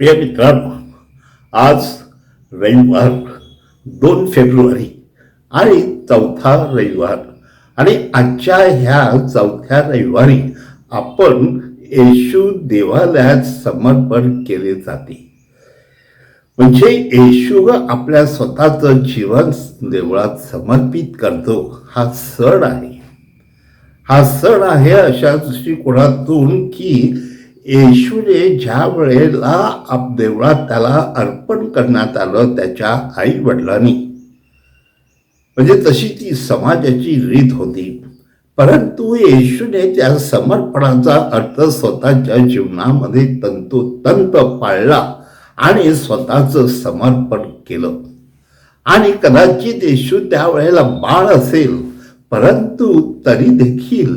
प्रिय मित्रांनो आज रविवार दोन फेब्रुवारी आणि चौथा रविवार. आणि आजच्या ह्या चौथ्या रविवारी आपण येशू देवालयात समर्पण केले जाते. म्हणजे येशू आपल्या स्वतःचं जीवन देवळात समर्पित करतो हा सण आहे. हा सण आहे अशा दृष्टिकोनातून की येशूने ज्या वेळेला आप देवळात त्याला अर्पण करण्यात आलं त्याच्या आई वडिलांनी म्हणजे तशी ती समाजाची रीत होती. परंतु येशूने त्या समर्पणाचा अर्थ स्वतःच्या जीवनामध्ये तंतोतंत पाळला आणि स्वतःचं समर्पण केलं. आणि कदाचित येशू त्यावेळेला बाळ असेल परंतु तरी देखील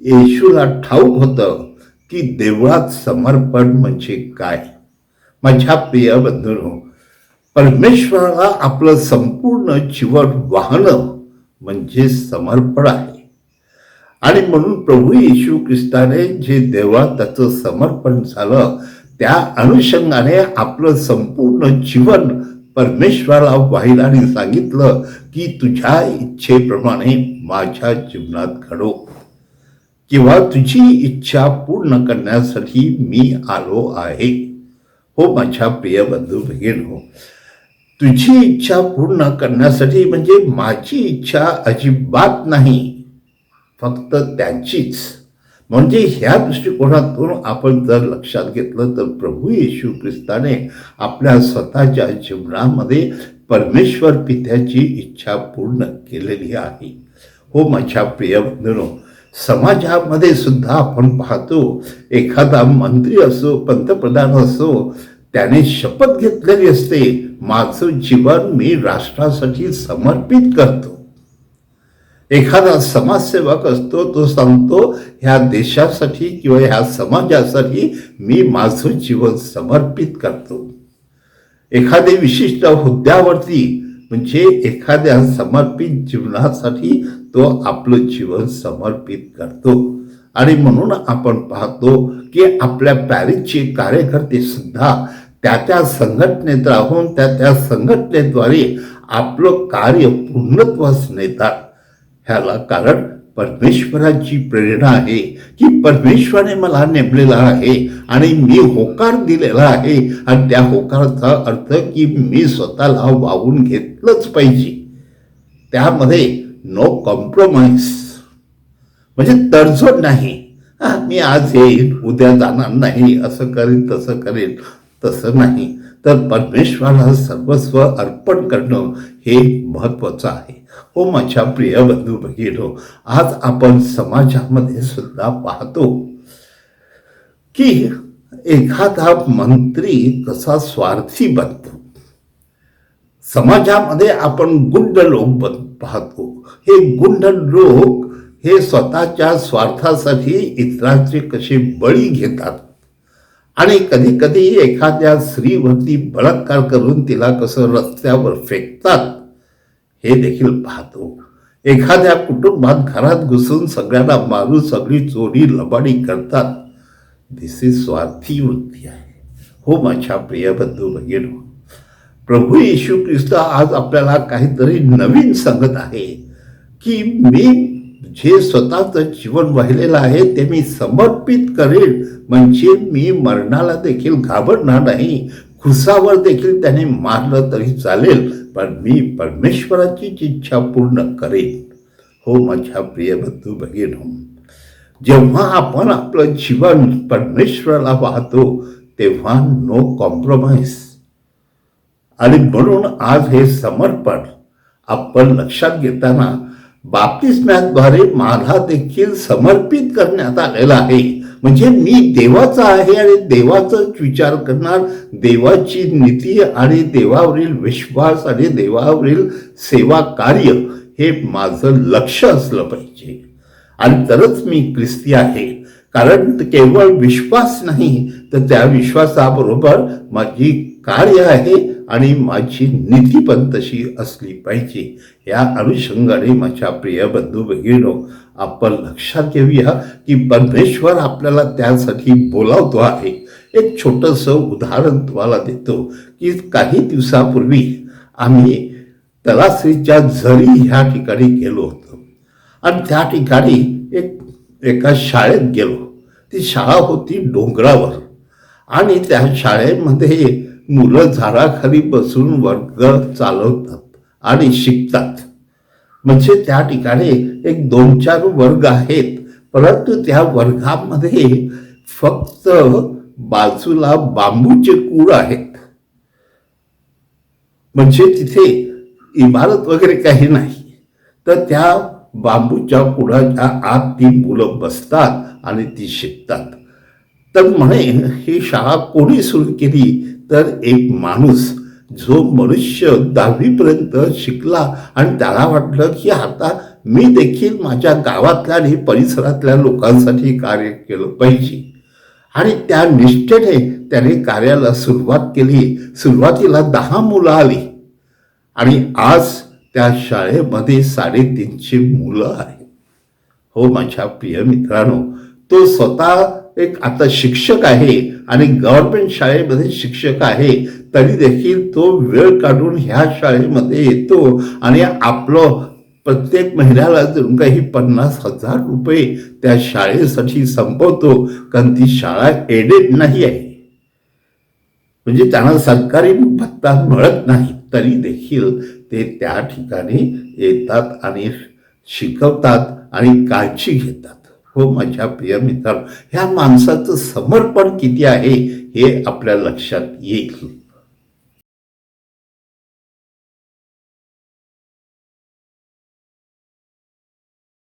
येशूला ठाऊक होतं की देवळात समर्पण म्हणजे काय? माझ्या प्रिय बंधू परमेश्वराला आपलं संपूर्ण जीवन वाहन म्हणजे समर्पण आहे. आणि म्हणून प्रभू येशू ख्रिस्ताने जे देवळात त्याचं समर्पण झालं त्या अनुषंगाने आपलं संपूर्ण जीवन परमेश्वराला वाहिला आणि सांगितलं की तुझ्या इच्छेप्रमाणे माझ्या जीवनात घडो. किंवा तुझी इच्छा पूर्ण करण्यासाठी मी आलो आहे. हो माझ्या प्रिय बंधू भगिन हो तुझी इच्छा पूर्ण करण्यासाठी म्हणजे माझी इच्छा अजिबात नाही फक्त त्याचीच. म्हणजे ह्या दृष्टिकोनातून आपण जर लक्षात घेतलं तर प्रभू येशू ख्रिस्ताने आपल्या स्वतःच्या जीवनामध्ये परमेश्वर पित्याची इच्छा पूर्ण केलेली आहे. हो माझ्या प्रिय बंधूंनो समाजामध्ये सुद्धा आपण पाहतो एखादा मंत्री असो पंतप्रधान असो त्याने शपथ घेतलेली असते माझं जीवन मी राष्ट्रासाठी समर्पित करतो. एखादा समाजसेवक असतो तो सांगतो ह्या देशासाठी किंवा ह्या समाजासाठी मी माझं जीवन समर्पित करतो. एखादे विशिष्ट हुद्द्यावरती म्हणजे एखाद्या समर्पित जीवनासाठी तो आपलं जीवन समर्पित करतो. आणि म्हणून आपण पाहतो की आपल्या पॅरिसचे कार्यकर्ते सुद्धा त्या त्या संघटनेत राहून त्या त्या संघटनेद्वारे आपलं कार्य पूर्णत्वास नेतात. ह्याला कारण परमेश्वराची प्रेरणा आहे की परमेश्वराने मला नेमलेला आहे आणि मी होकार दिलेला आहे. आणि त्या होकाराचा अर्थ की मी स्वतःला वाहून घेतलंच पाहिजे. त्यामध्ये नो कॉम्प्रोमाइज म्हणजे तडजोड नाही. मी आज येईल उद्या जाणार नाही असं करेन तसं करेन तसं नाही. तर परमेश्वराला सर्वस्व अर्पण करणं हे महत्वाचं आहे. हो माझ्या प्रिय बंधू भगिनो आज आपण समाजामध्ये सुद्धा पाहतो की एखादा मंत्री कसा स्वार्थी बनतो. समाजामध्ये आपण गुंड लोक बनतो. पाहतो. हे गुंड लोक हे स्वतःच्या स्वार्थासाठी इतरांचे कसे बळी घेतात? आणि कधी कधी एखाद्या स्त्रीवरती बलात्कार करून तिला कसं रस्त्यावर फेकतात हे देखील पाहतो. एखाद्या कुटुंबात घरात घुसून सगळ्यांना मारून सगळी चोरी लबाडी करतात. दिस इज स्वार्थी वृत्ती आहे. हो माझ्या प्रिय बंधू भगिनो प्रभू येशू ख्रिस्त आज आपल्याला काहीतरी नवीन सांगत आहे की मी जे स्वतःचं जीवन वाहिलेलं आहे ते मी समर्पित करेन म्हणजे मी मरणाला देखील घाबरणार नाही. खुसावर देखील त्याने मारलं तरी चालेल पण मी परमेश्वराची इच्छा पूर्ण करेन. हो माझ्या प्रिय बंधू भगिनो जेव्हा आपण आपलं जीवन परमेश्वराला पाहतो तेव्हा नो कॉम्प्रोमाइज आणि म्हणून आज हे समर्पण. आपण लक्षात घेताना बाप्तिस्म्याद्वारे मला देखील समर्पित करण्यात आलेला आहे. म्हणजे मी देवाचा आहे आणि देवाचाच विचार करणार. देवाची नीती आणि देवावरील विश्वास आणि देवावरील सेवा कार्य हे माझं लक्ष असलं पाहिजे. आणि तरच मी ख्रिस्ती आहे. कारण केवळ विश्वास नाही तर त्या विश्वासाबरोबर माझी कार्य आहे. आणि माझी नीती पण तशी असली पाहिजे. या अनुषंगाने माझ्या प्रिय बंधू भगिनो आपण लक्षात घेऊया की परमेश्वर आपल्याला त्यासाठी बोलावतो आहे. एक छोटंसं उदाहरण तुम्हाला देतो की काही दिवसापूर्वी आम्ही तलासरीच्या झरी ह्या ठिकाणी गेलो होतो. आणि त्या ठिकाणी एक एका शाळेत गेलो. ती शाळा होती डोंगरावर. आणि त्या शाळेमध्ये मुलं झाडाखाली बसून वर्ग चालवतात आणि शिकतात. म्हणजे त्या ठिकाणी एक दोन चार वर्ग आहेत. परंतु त्या वर्गामध्ये फक्त बाजूला बांबूचे कूड आहेत. म्हणजे तिथे इमारत वगैरे काही नाही. तर त्या बांबूच्या कुडाच्या आत ती मुलं बसतात आणि ती शिकतात. तर म्हणे ही शाळा कोणी सुरू केली? तर एक माणूस जो मनुष्य दहावीपर्यंत शिकला आणि त्याला वाटलं की आता मी देखील माझ्या गावातल्या आणि परिसरातल्या लोकांसाठी कार्य केलं पाहिजे. आणि त्या निष्ठेने त्याने कार्याला सुरुवात केली. सुरुवातीला दहा मुलं आली. आणि आज त्या शाळेमध्ये साडेतीनशे मुलं आहेत. हो माझ्या प्रिय मित्रांनो तो स्वतः एक आता शिक्षक आहे. आणि गव्हर्नमेंट शाळेमध्ये शिक्षक आहे तरी देखील तो वेळ काढून ह्या शाळेमध्ये येतो. आणि आपलं प्रत्येक महिन्याला जणू काही पन्नास हजार रुपये त्या शाळेसाठी संपवतो कारण ती शाळा एडेड नाही आहे. म्हणजे त्यांना सरकारी भत्ता मिळत नाही तरी देखील ते त्या ठिकाणी येतात आणि शिकवतात आणि काळजी घेतात. हो माझ्या प्रिय मित्र ह्या माणसाचं समर्पण किती आहे हे आपल्या लक्षात येईल.